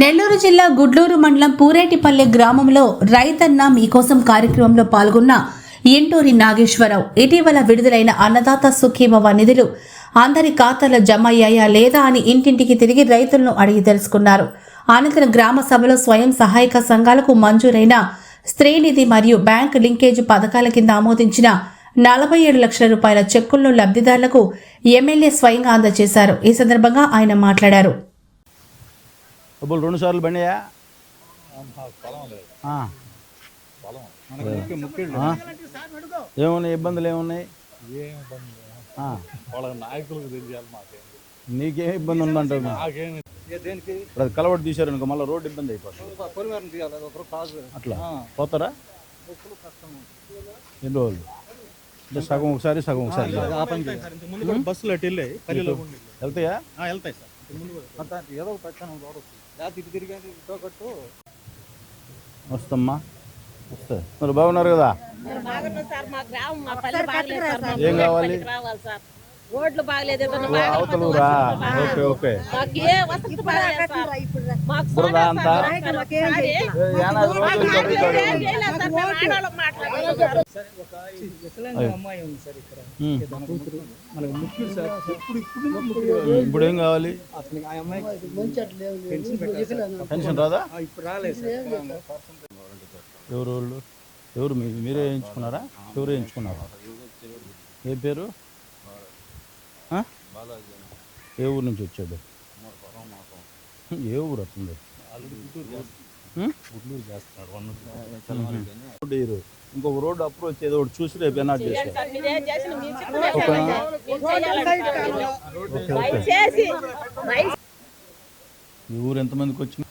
నెల్లూరు జిల్లా గుడ్లూరు మండలం పూరేటిపల్లె గ్రామంలో రైతన్న మీకోసం కార్యక్రమంలో పాల్గొన్న ఎంటూరి నాగేశ్వరరావు. ఇటీవల విడుదలైన అన్నదాత సుఖీభవ నిధులు అందరి ఖాతాలో జమ అయ్యాయా లేదా అని ఇంటింటికి తిరిగి రైతులను అడిగి తెలుసుకున్నారు. అనంతరం గ్రామ సభలో స్వయం సహాయక సంఘాలకు మంజూరైన స్త్రీనిధి మరియు బ్యాంక్ లింకేజ్ పథకాల కింద ఆమోదించిన నలభై ఏడు లక్షల రూపాయల చెక్కులను లబ్ధిదారులకు ఎమ్మెల్యే స్వయంగా అందజేశారు. ఈ సందర్భంగా ఆయన మాట్లాడారు. డబ్బులు రెండు సార్లు బండియా? ఏమున్నాయి? ఇబ్బందులు ఏమున్నాయి? నీకేం ఇబ్బంది ఉందంటావు? ఇప్పుడు అది కలవట్ తీశారు అనుకో మళ్ళీ రోడ్డు ఇబ్బంది అయిపోతుంది. అట్లా? పోతారా? ఎన్ని రోజులు? అంటే సగం ఒకసారి సగం ఒకసారి. బస్సులు వెళ్తాయా? వెళ్తాయి సార్. ఏదో లేకపోతే ఇటు తిరిగి ఇటో కట్టు. వస్తమ్మా. వస్తే. మరి బాగున్నారు కదా? బాగున్నాం సార్. మా గ్రామం మా పల్లె బాగలేదు సార్. మా ఏం కావాలి? రోడ్లు బాగలేదు ఓకే ఓకే. ఇప్పుడు ఏం కావాలి? అసలు ఆ అమ్మాయి పెన్షన్ రాదా? ఎవరు ఎవరు మీరే వేయించుకున్నారా ఎవరు వేయించుకున్నారా ఏ పేరు? ఏ ఊరు నుంచి వచ్చాడు? ఏ ఊరు వస్తుంది రోడ్డు. ఇంకొక రోడ్డు అప్రోచ్ ఏదో ఒకటి చూసి రేపు ఎనాట్ దయచేసి ఈ ఊరు ఎంతమందికి వచ్చింది?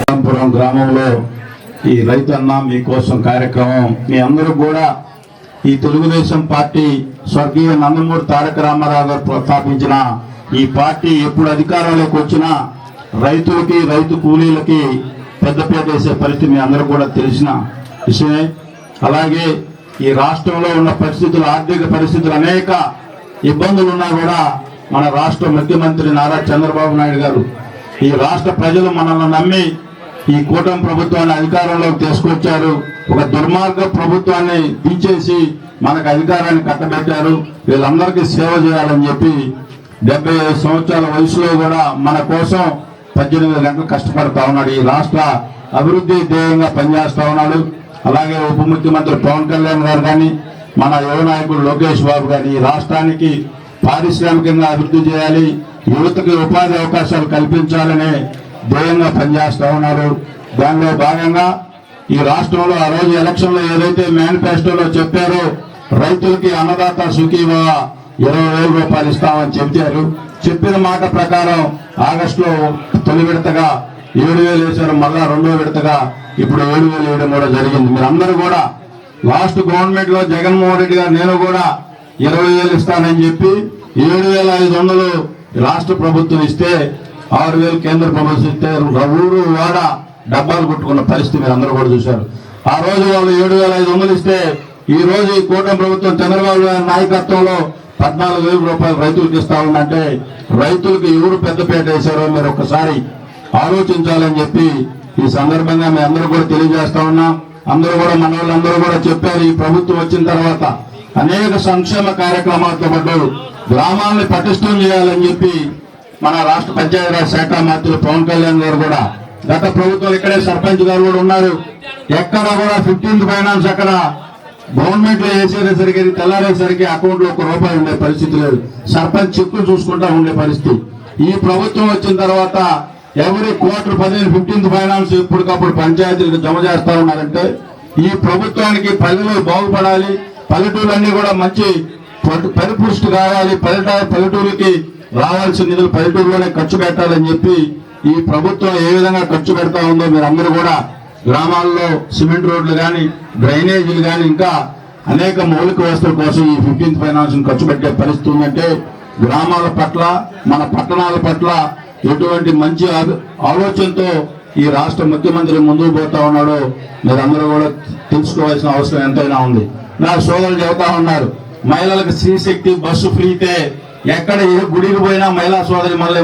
రాంపురం గ్రామంలో ఈ రైతన్న మీకోసం కార్యక్రమం. మీ అందరూ కూడా ఈ తెలుగుదేశం పార్టీ స్వర్గీయ నందమూరి తారక రామారావు గారు ప్రస్తాపించిన ఈ పార్టీ ఎప్పుడు అధికారంలోకి వచ్చినా రైతులకి రైతు కూలీలకి పెద్దపీట వేసే పరిస్థితి మీ అందరూ కూడా తెలిసిన విషయమే. అలాగే ఈ రాష్ట్రంలో ఉన్న పరిస్థితులు ఆర్థిక పరిస్థితులు అనేక ఇబ్బందులు ఉన్నా కూడా మన రాష్ట్ర ముఖ్యమంత్రి నారా చంద్రబాబు నాయుడు గారు ఈ రాష్ట్ర ప్రజలు మనల్ని నమ్మి ఈ కూటమి ప్రభుత్వాన్ని అధికారంలోకి తీసుకొచ్చారు. ఒక దుర్మార్గ ప్రభుత్వాన్ని తీసేసి మనకు అధికారాన్ని కట్టబెట్టారు. వీళ్ళందరికీ సేవ చేయాలని చెప్పి డెబ్బై సంవత్సరాల వయసులో కూడా మన కోసం పద్దెనిమిది గంటలు కష్టపడతా ఉన్నాడు. ఈ రాష్ట్ర అభివృద్ధి ధ్యేయంగా పనిచేస్తా ఉన్నాడు. అలాగే ఉప ముఖ్యమంత్రి పవన్ కళ్యాణ్ గారు కానీ మన యువ నాయకుడు లోకేష్ బాబు గారు ఈ రాష్ట్రానికి పారిశ్రామికంగా అభివృద్ధి చేయాలి యువతకి ఉపాధి అవకాశాలు కల్పించాలనే ధ్యేయంగా పనిచేస్తా ఉన్నారు. దానిలో భాగంగా ఈ రాష్ట్రంలో ఆ రోజు ఎలక్షన్లో ఏదైతే మేనిఫెస్టోలో చెప్పారో రైతులకి అన్నదాత సుఖీవా ఇరవై వేల రూపాయలు ఇస్తామని చెప్పారు చెప్పిన మాట ప్రకారం ఆగస్టులో తొలి విడతగా ఏడు వేలు వేశారు మళ్ళా రెండో విడతగా ఇప్పుడు ఏడు వేలు వేయడం కూడా జరిగింది. మీరు అందరూ కూడా లాస్ట్ గవర్నమెంట్లో జగన్మోహన్ రెడ్డి గారు నేను కూడా ఇరవై వేలు ఇస్తానని చెప్పి ఏడు వేల ఐదు వందలు రాష్ట్ర ప్రభుత్వం ఇస్తే ఆరు వేలు కేంద్ర ప్రభుత్వం ఇస్తే ఊరు వాడ డబ్బాలు కొట్టుకున్న పరిస్థితి మీరు అందరూ కూడా చూశారు. ఆ రోజు వాళ్ళు ఏడు వేల ఐదు వందలు ఇస్తే ఈ రోజు ఈ కూటమి ప్రభుత్వం చంద్రబాబు గారి నాయకత్వంలో పద్నాలుగు వేల రూపాయలు రైతులకు ఇస్తా ఉందంటే రైతులకు ఎవరు పెద్దపేట వేశారో మీరు ఒకసారి ఆలోచించాలని చెప్పి ఈ సందర్భంగా మీ అందరూ కూడా తెలియజేస్తా ఉన్నాం. అందరూ కూడా మన వాళ్ళందరూ కూడా చెప్పారు ఈ ప్రభుత్వం వచ్చిన తర్వాత అనేక సంక్షేమ కార్యక్రమాలతో పాటు గ్రామాలని పటిష్టం చేయాలని చెప్పి మన రాష్ట్ర పంచాయతీరాజ్ శాఖ మంత్రులు పవన్ కళ్యాణ్ గారు కూడా గత ప్రభుత్వం ఇక్కడే సర్పంచ్ గారు కూడా ఉన్నారు. ఎక్కడ కూడా ఫిఫ్టీన్త్ ఫైనాన్స్ అక్కడ గవర్నమెంట్లో వేసేసరికి తెల్లారేసరికి అకౌంట్లో ఒక రూపాయి ఉండే పరిస్థితి లేదు. సర్పంచ్ చెక్కులు చూసుకుంటా ఉండే పరిస్థితి. ఈ ప్రభుత్వం వచ్చిన తర్వాత ఎవరి క్వార్టర్ పదిహేను ఫిఫ్టీన్త్ ఫైనాన్స్ ఎప్పటికప్పుడు పంచాయతీలకు జమ చేస్తా ఉన్నారంటే ఈ ప్రభుత్వానికి పల్లెలు బాగుపడాలి. పల్లెటూర్లన్నీ కూడా మంచి పరిపుష్టి కావాలి. పల్లెట పల్లెటూరుకి రావాల్సిన నిధులు పల్లెటూరులోనే ఖర్చు పెట్టాలని చెప్పి ఈ ప్రభుత్వం ఏ విధంగా ఖర్చు పెడతా ఉందో మీరు అందరూ కూడా గ్రామాల్లో సిమెంట్ రోడ్లు కానీ డ్రైనేజీలు కానీ ఇంకా అనేక మౌలిక వ్యవస్థల కోసం ఈ ఫిఫ్టీన్త్ ఫైనాన్స్ ఖర్చు పెట్టే పరిస్థితి ఉందంటే గ్రామాల పట్ల మన పట్టణాల పట్ల ఎటువంటి మంచి ఆలోచనతో ఈ రాష్ట్ర ముఖ్యమంత్రి ముందుకు పోతా ఉన్నాడో మీరందరూ కూడా తెలుసుకోవాల్సిన అవసరం ఎంతైనా ఉంది. నా సోదరులు చెబుతా ఉన్నారు మహిళలకు శ్రీశక్తి బస్సు ఫ్రీతే ఎక్కడ ఏ గుడికి పోయినా మహిళా సోదరి మళ్ళీ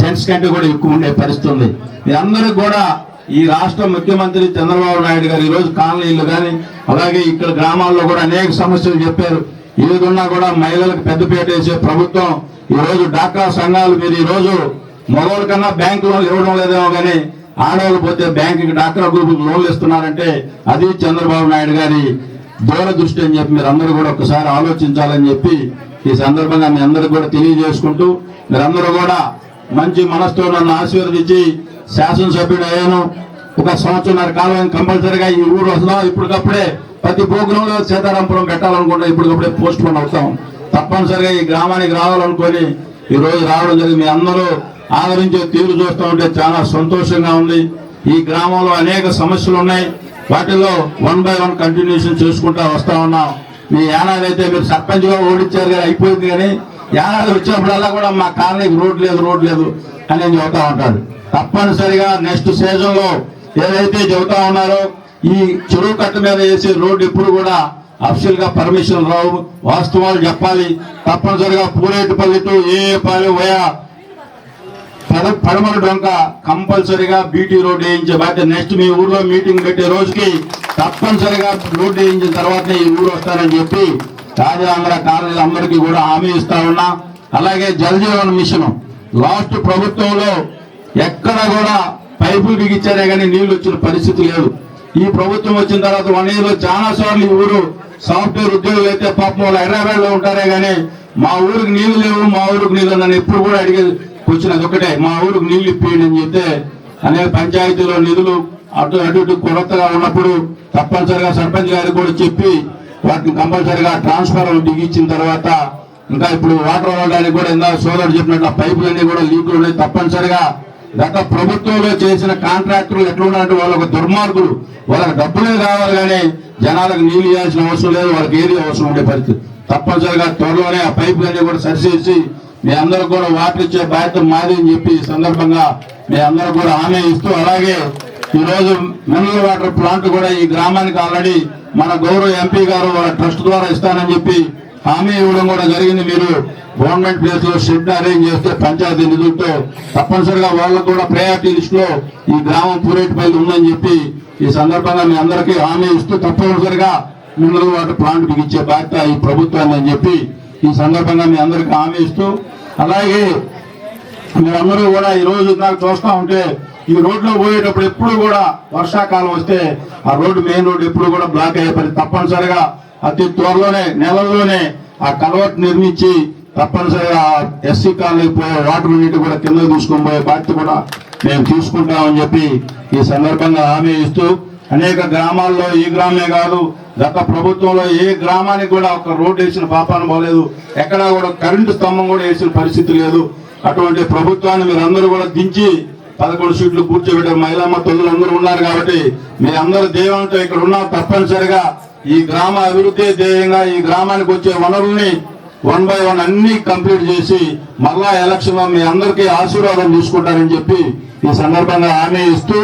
జెంట్స్ కంటే కూడా ఎక్కువ ఉండే పరిస్థితి ఉంది మీ కూడా ఈ రాష్ట్ర ముఖ్యమంత్రి చంద్రబాబు నాయుడు గారు ఈరోజు రోజు కాలనీలు కానీ అలాగే ఇక్కడ గ్రామాల్లో కూడా అనేక సమస్యలు చెప్పారు. ఏదున్నా కూడా మహిళలకు పెద్దపీట వేసే ప్రభుత్వం ఈరోజు డాక్రా సంఘాలు మీరు ఈ రోజు మగవాళ్ళ కన్నా బ్యాంకు లోన్లు ఇవ్వడం లేదేమో కానీ ఆడవాళ్ళు పోతే బ్యాంకుకి డాక్రా గ్రూపుకి లోన్లు ఇస్తున్నారంటే అది చంద్రబాబు నాయుడు గారి దూరదృష్టి అని చెప్పి మీరు అందరూ కూడా ఒకసారి ఆలోచించాలని చెప్పి ఈ సందర్భంగా మీ అందరికి కూడా తెలియజేసుకుంటూ మీరందరూ కూడా మంచి మనసుతో నన్ను ఆశీర్వదించి శాసనసభ్యుడు అయ్యాను. ఒక సంవత్సరంన్నర కాలం కంపల్సరిగా ఈ ఊరు వస్తున్నాం ఇప్పటికప్పుడే ప్రతి ప్రోగ్రాంలో సీతారాంపురం పెట్టాలనుకుంటే ఇప్పటికప్పుడే పోస్ట్ పోన్ అవుతాం. తప్పనిసరిగా ఈ గ్రామానికి రావాలనుకొని ఈ రోజు రావడం జరిగింది. మీ అందరూ ఆదరించే తీరు చూస్తూ ఉంటే చాలా సంతోషంగా ఉంది. ఈ గ్రామంలో అనేక సమస్యలు ఉన్నాయి. వాటిలో వన్ బై వన్ కంటిన్యూషన్ చేసుకుంటా వస్తా ఉన్నాం. మీ యానాదైతే అయితే మీరు సర్పంచ్గా ఓడించారు కానీ అయిపోయింది కానీ యానాది వచ్చినప్పుడల్లా కూడా మా కాలనీకి రోడ్ లేదు రోడ్ లేదు అని నేను చెబుతా ఉంటాడు తప్పనిసరిగా నెక్స్ట్ సీజన్లో ఏదైతే చెబుతా ఉన్నారో ఈ చెరువు కట్ట మీద వేసే రోడ్డు ఎప్పుడు కూడా అఫీషియల్గా పర్మిషన్ రావు. వాస్తవాలు చెప్పాలి. తప్పనిసరిగా పూరేటిపల్లి టు ఏ పాలి పోయా పడమర డొంక కంపల్సరిగా బీటీ రోడ్ వేయించే బాధ్యత. నెక్స్ట్ మీ ఊర్లో మీటింగ్ పెట్టే రోజుకి తప్పనిసరిగా రోడ్ వేయించిన తర్వాతనే ఈ ఊరు వస్తారని చెప్పి రాజాంధ్ర కాలనీలు అందరికీ కూడా హామీ ఇస్తా ఉన్నా. అలాగే జలజీవన్ మిషన్. లాస్ట్ ప్రభుత్వంలో ఎక్కడ కూడా పైపులు బిగించారే కానీ నీళ్ళు వచ్చిన పరిస్థితి లేదు. ఈ ప్రభుత్వం వచ్చిన తర్వాత వన్ ఇయర్లో చాలా సార్లు ఈ ఊరు సాఫ్ట్వేర్ ఉద్యోగులు అయితే పాపం వాళ్ళు హైదరాబాద్లో ఉంటారే కానీ మా ఊరికి నీళ్ళు లేవు మా ఊరికి నీళ్ళు నన్ను ఎప్పుడు కూడా అడిగే వచ్చినది ఒకటే మా ఊరికి నీళ్ళు ఇప్పియండి అని చెప్తే అనేక పంచాయతీలో నిధులు అటు అటు ఇటు కొరతగా ఉన్నప్పుడు తప్పనిసరిగా సర్పంచ్ గారికి కూడా చెప్పి వాటిని కంపల్సరిగా ట్రాన్స్ఫర్ బిగించిన తర్వాత ఇంకా ఇప్పుడు వాటర్ వాడడానికి కూడా ఇందా సోదరుడు చెప్పినట్లు పైపులు పైపులన్నీ కూడా లీకులు ఉన్నాయి. తప్పనిసరిగా గత ప్రభుత్వంలో చేసిన కాంట్రాక్టర్లు ఎట్లున్నారంటే వాళ్ళకు దుర్మార్గులు. వాళ్ళకి డబ్బులే కావాలి కానీ జనాలకు నీళ్ళు ఇవ్వాల్సిన అవసరం లేదు. వాళ్ళకి ఏది అవసరం ఉండే పరిస్థితి. తప్పనిసరిగా త్వరలోనే ఆ పైపులన్నీ కూడా సరిచేసి మీ అందరూ కూడా వాటర్ ఇచ్చే బాధ్యత మాది అని చెప్పి ఈ సందర్భంగా మీ అందరూ కూడా హామీ ఇస్తూ అలాగే ఈ రోజు మినరల్ వాటర్ ప్లాంట్ కూడా ఈ గ్రామానికి ఆల్రెడీ మన గౌరవ ఎంపీ గారు వాళ్ళ ట్రస్ట్ ద్వారా ఇస్తానని చెప్పి హామీ ఇవ్వడం కూడా జరిగింది. మీరు గవర్నమెంట్ ప్లేస్లో షెడ్ అరేంజ్ చేస్తే పంచాయతీ నిధులతో తప్పనిసరిగా వాళ్ళకు కూడా ప్రయారిటీ లిస్ట్లో ఈ గ్రామం పూరేటిపల్లి ఉందని చెప్పి ఈ సందర్భంగా మీ అందరికీ హామీ ఇస్తూ తప్పనిసరిగా మినరల్ వాటర్ ప్లాంట్ ఇచ్చే బాధ్యత ఈ ప్రభుత్వాన్ని అని చెప్పి ఈ సందర్భంగా మీ అందరికీ హామీ ఇస్తూ అలాగే మీరందరూ కూడా ఈ రోజు నాకు చూస్తా ఉంటే ఈ రోడ్లో పోయేటప్పుడు ఎప్పుడు కూడా వర్షాకాలం వస్తే ఆ రోడ్డు మెయిన్ రోడ్డు ఎప్పుడు కూడా బ్లాక్ అయ్యే పని తప్పనిసరిగా అతి త్వరలోనే నెలల్లోనే ఆ కలవట్ నిర్మించి తప్పనిసరిగా ఎస్సీ కాలనీ పోయే వాటర్ నీటి కూడా కింద తీసుకొని పోయే బాధ్యత కూడా మేము తీసుకుంటామని చెప్పి ఈ సందర్భంగా హామీ ఇస్తూ అనేక గ్రామాల్లో ఈ గ్రామే కాదు గత ప్రభుత్వంలో ఏ గ్రామానికి కూడా ఒక రోడ్డు వేసిన పాపాన పోలేదు. ఎక్కడా కూడా కరెంటు స్తంభం కూడా వేసిన పరిస్థితి లేదు. అటువంటి ప్రభుత్వాన్ని మీరందరూ కూడా దించి పదకొండు సీట్లు కూర్చోబెట్టే మహిళమ్మ తొమ్మిది అందరూ ఉన్నారు కాబట్టి మీ అందరూ దేవంతో ఇక్కడ ఉన్నా తప్పనిసరిగా ఈ గ్రామ అభివృద్ధి ధ్యేయంగా ఈ గ్రామానికి వచ్చే వనరుల్ని వన్ బై వన్ అన్ని కంప్లీట్ చేసి మరలా ఎలక్షన్లో మీ అందరికీ ఆశీర్వాదం తీసుకుంటారని చెప్పి ఈ సందర్భంగా హామీ ఇస్తూ